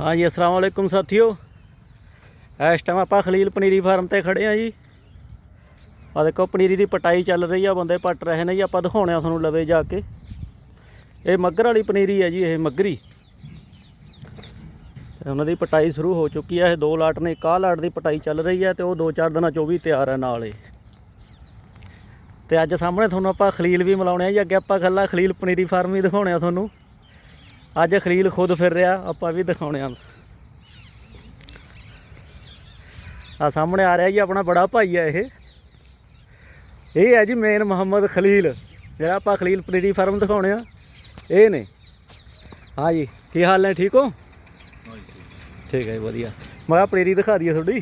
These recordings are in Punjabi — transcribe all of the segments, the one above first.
ਹਾਂਜੀ, ਅਸਲਾਮ ਵਾਲੇਕੁਮ ਸਾਥੀਓ। ਇਸ ਟਾਈਮ ਆਪਾਂ ਖਲੀਲ ਪਨੀਰੀ ਫਾਰਮ ਤੇ ਖੜੇ ਆ ਜੀ। ਆ ਦੇਖੋ, ਪਨੀਰੀ ਦੀ ਪਟਾਈ ਚੱਲ ਰਹੀ ਆ, ਬੰਦੇ ਪੱਟ ਰਹੇ ਨੇ ਜੀ, ਆਪਾਂ ਦਿਖਾਉਣੇ ਆ ਤੁਹਾਨੂੰ ਲਵੇ ਜਾ ਕੇ। ਇਹ ਮੱਗਰ ਵਾਲੀ ਪਨੀਰੀ ਹੈ ਜੀ, ਇਹ ਮੱਗਰੀ। ਉਹਨਾਂ ਦੀ ਪਟਾਈ ਸ਼ੁਰੂ ਹੋ ਚੁੱਕੀ ਆ, ਇਹ ਦੋ ਲਾਟ ਨੇ, ਇੱਕ ਆਹ ਲਾਟ ਦੀ ਪਟਾਈ ਚੱਲ ਰਹੀ ਹੈ ਤੇ ਉਹ ਦੋ ਚਾਰ ਦਿਨਾਂ ਚ ਉਹ ਵੀ ਤਿਆਰ ਹੈ ਨਾਲ ਇਹ। ਤੇ ਅੱਜ ਸਾਹਮਣੇ ਤੁਹਾਨੂੰ ਆਪਾਂ ਖਲੀਲ ਵੀ ਮਿਲਾਉਣੇ ਆ ਜੀ, ਅੱਗੇ ਆਪਾਂ ਗੱਲਾਂ ਖਲੀਲ ਪਨੀਰੀ ਫਾਰਮ ਵੀ ਦਿਖਾਉਣੇ ਆ ਤੁਹਾਨੂੰ। ਅੱਜ ਖਲੀਲ ਖੁਦ ਫਿਰ ਰਿਹਾ ਆਪਾਂ ਵੀ ਦਿਖਾਉਣੇ ਆ। ਆ ਸਾਹਮਣੇ ਆ ਰਿਹਾ ਜੀ ਆਪਣਾ ਬੜਾ ਭਾਈ ਹੈ ਇਹ। ਇਹ ਹੈ ਜੀ ਮੇਨ ਮੁਹੰਮਦ ਖਲੀਲ ਜਿਹੜਾ ਆਪਾਂ ਖਲੀਲ ਪਨੀਰੀ ਫਾਰਮ ਦਿਖਾਉਣੇ ਆ। ਇਹ ਨੇ। ਹਾਂ ਜੀ ਕੀ ਹਾਲ ਨੇ ਠੀਕ ਹੋ? ਠੀਕ ਹੈ ਵਧੀਆ। ਮੈਂ ਕਿਹਾ ਪਨੀਰੀ ਦਿਖਾ ਦਈਏ ਤੁਹਾਡੀ।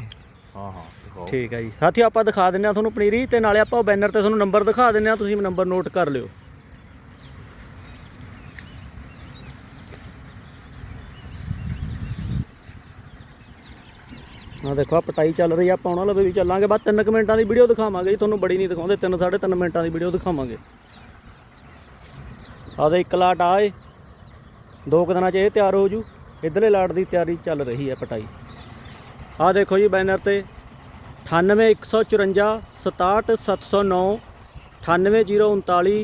ਹਾਂ ਹਾਂ ਦਿਖਾਓ। ਠੀਕ ਹੈ ਜੀ। ਸਾਥੀਓ ਆਪਾਂ ਦਿਖਾ ਦਿੰਨੇ ਆ ਤੁਹਾਨੂੰ ਪਨੀਰੀ ਤੇ ਨਾਲੇ ਆਪਾਂ ਬੈਨਰ ਤੇ ਤੁਹਾਨੂੰ ਨੰਬਰ ਦਿਖਾ ਦਿੰਨੇ ਆ ਤੁਸੀਂ ਨੰਬਰ ਨੋਟ ਕਰ ਲਿਓ। ਆ ਦੇਖੋ ਆ ਪਟਾਈ ਚੱਲ ਰਹੀ ਆ, ਆਪਾਂ ਉਹਨਾਂ ਲਵੇ ਵੀ ਚੱਲਾਂਗੇ। ਬਾਅਦ 3 ਮਿੰਟਾਂ ਦੀ ਵੀਡੀਓ ਦਿਖਾਵਾਂਗੇ ਜੀ, ਤੁਹਾਨੂੰ ਬੜੀ ਨਹੀਂ ਦਿਖਾਉਂਦੇ 3 3.5 ਮਿੰਟਾਂ ਦੀ ਵੀਡੀਓ ਦਿਖਾਵਾਂਗੇ। ਆ ਦੇ ਇੱਕ ਲਾਟ ਆਏ ਦੋ ਕੁ ਦਿਨਾਂ 'ਚ ਇਹ ਤਿਆਰ ਹੋ ਜੂ। ਇਧਰਲੇ ਲਾਟ ਦੀ ਤਿਆਰੀ ਚੱਲ ਰਹੀ ਹੈ ਪਟਾਈ। ਆ ਦੇਖੋ ਜੀ, ਬੈਨਰ ਤੇ 98154 67709 98039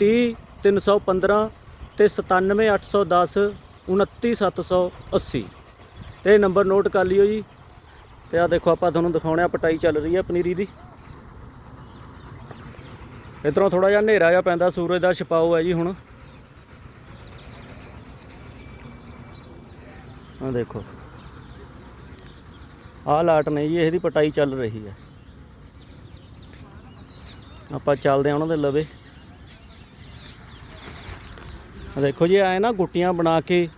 30315 ਤੇ 97810 29780 ਤੇ ਇਹ ਨੰਬਰ ਨੋਟ ਕਰ ਲਿਓ ਜੀ। ਤੇ ਆ ਦੇਖੋ ਆਪਾਂ ਤੁਹਾਨੂੰ ਦਿਖਾਉਣੇ ਆ, ਪਟਾਈ ਚੱਲ ਰਹੀ ਹੈ ਪਨੀਰੀ ਦੀ। ਇਧਰੋਂ ਥੋੜਾ ਜਿਹਾ ਹਨੇਰਾ ਜਿਹਾ ਪੈਂਦਾ, ਸੂਰਜ ਦਾ ਛਪਾਓ ਹੈ ਜੀ ਹੁਣ। ਆ ਦੇਖੋ। ਆਹ ਲਾਟ ਨੇ ਜੀ ਇਹਦੀ ਪਟਾਈ ਚੱਲ ਰਹੀ ਹੈ ਆਪਾਂ ਚੱਲਦੇ ਆ ਉਹਨਾਂ ਦੇ ਲਵੇ। ਦੇਖੋ ਜੀ, ਐ ਨਾ ਗੁੱਟੀਆਂ ਬਣਾ ਕੇ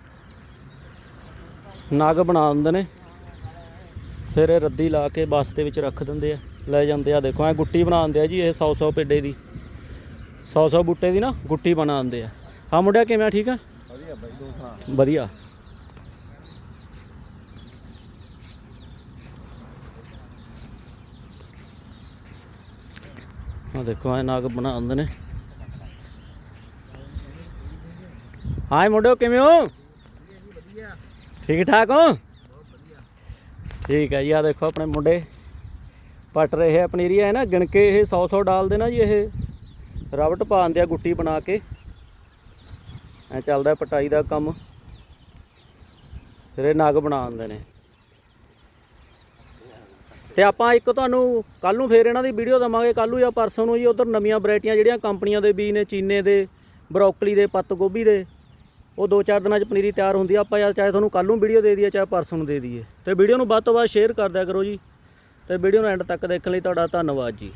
ਨਗ ਬਣਾ ਦਿੰਦੇ ਨੇ। ਫਿਰ ਇਹ ਰੱਦੀ ਲਾ ਕੇ ਬੱਸ ਦੇ ਵਿੱਚ ਰੱਖ ਦਿੰਦੇ ਆ ਲੈ ਜਾਂਦੇ ਆ। ਦੇਖੋ ਐ ਗੁੱਟੀ ਬਣਾ ਦਿੰਦੇ ਆ ਜੀ ਇਹ 100 100 ਪੇਡੇ ਦੀ। 100 100 ਬੂਟੇ ਦੀ ਨਾ ਗੁੱਟੀ ਬਣਾ ਦਿੰਦੇ ਆ। ਹਾਂ ਮੁੰਡਿਆ ਕਿਵੇਂ ਆ ਠੀਕ ਆ? ਵਧੀਆ ਬਾਈ ਸੁਣਾ? ਵਧੀਆ। ਆ ਦੇਖੋ ਇਹ ਨਾਗ ਬਣਾ ਆਂਦੇ ਨੇ। ਹਾਏ ਮੁੰਡਿਓ ਕਿਵੇਂ ਹੋ? ਠੀਕ ਠਾਕ ਹੋ? ਠੀਕ ਹੈ ਜੀ ਆ ਦੇਖੋ ਆਪਣੇ ਮੁੰਡੇ ਪਟ ਰਹੇ ਆ ਪਨੀਰੀ ਹੈ ਨਾ ਗਿਣ ਕੇ ਇਹ 100 100 ਡਾਲਦੇ ਨਾ ਜੀ ਇਹ। ਰਬਟ ਪਾ ਦਿੰਦੇ ਆ ਗੁੱਟੀ ਬਣਾ ਕੇ। ਐ ਚੱਲਦਾ ਪਟਾਈ ਦਾ ਕੰਮ। ਫਿਰ ਇਹ ਨਗ ਬਣਾ ਦਿੰਦੇ ਨੇ। ਤੇ ਆਪਾਂ ਇੱਕ ਤੁਹਾਨੂੰ ਕੱਲ ਨੂੰ ਫੇਰ ਇਹਨਾਂ ਦੀ ਵੀਡੀਓ ਦਵਾਂਗੇ ਕੱਲ ਨੂੰ ਜਾਂ ਪਰਸੋਂ ਨੂੰ ਜੀ, ਉਧਰ ਨਵੀਆਂ ਵੈਰਾਈਟੀਆਂ ਜਿਹੜੀਆਂ ਕੰਪਨੀਆਂ ਦੇ ਬੀਜ ਨੇ, ਚੀਨੇ ਦੇ, ਬਰੋਕਲੀ ਦੇ, ਪੱਤ ਗੋਭੀ ਦੇ। ਉਹ ਦੋ ਚਾਰ ਦਿਨਾਂ 'ਚ ਪਨੀਰੀ ਤਿਆਰ ਹੁੰਦੀ ਆ। ਆਪਾਂ ਯਾਰ ਚਾਹੇ ਤੁਹਾਨੂੰ ਕੱਲ ਨੂੰ ਵੀਡੀਓ ਦੇ ਦਈਏ, ਚਾਹੇ ਪਰਸੋਂ ਨੂੰ ਦੇ ਦਈਏ। ਤੇ ਵੀਡੀਓ ਨੂੰ ਵੱਧ ਤੋਂ ਵੱਧ ਸ਼ੇਅਰ ਕਰ ਦਿਆ ਕਰੋ ਜੀ। ਤੇ ਵੀਡੀਓ ਨੂੰ ਐਂਡ ਤੱਕ ਦੇਖਣ ਲਈ ਤੁਹਾਡਾ ਧੰਨਵਾਦ ਜੀ।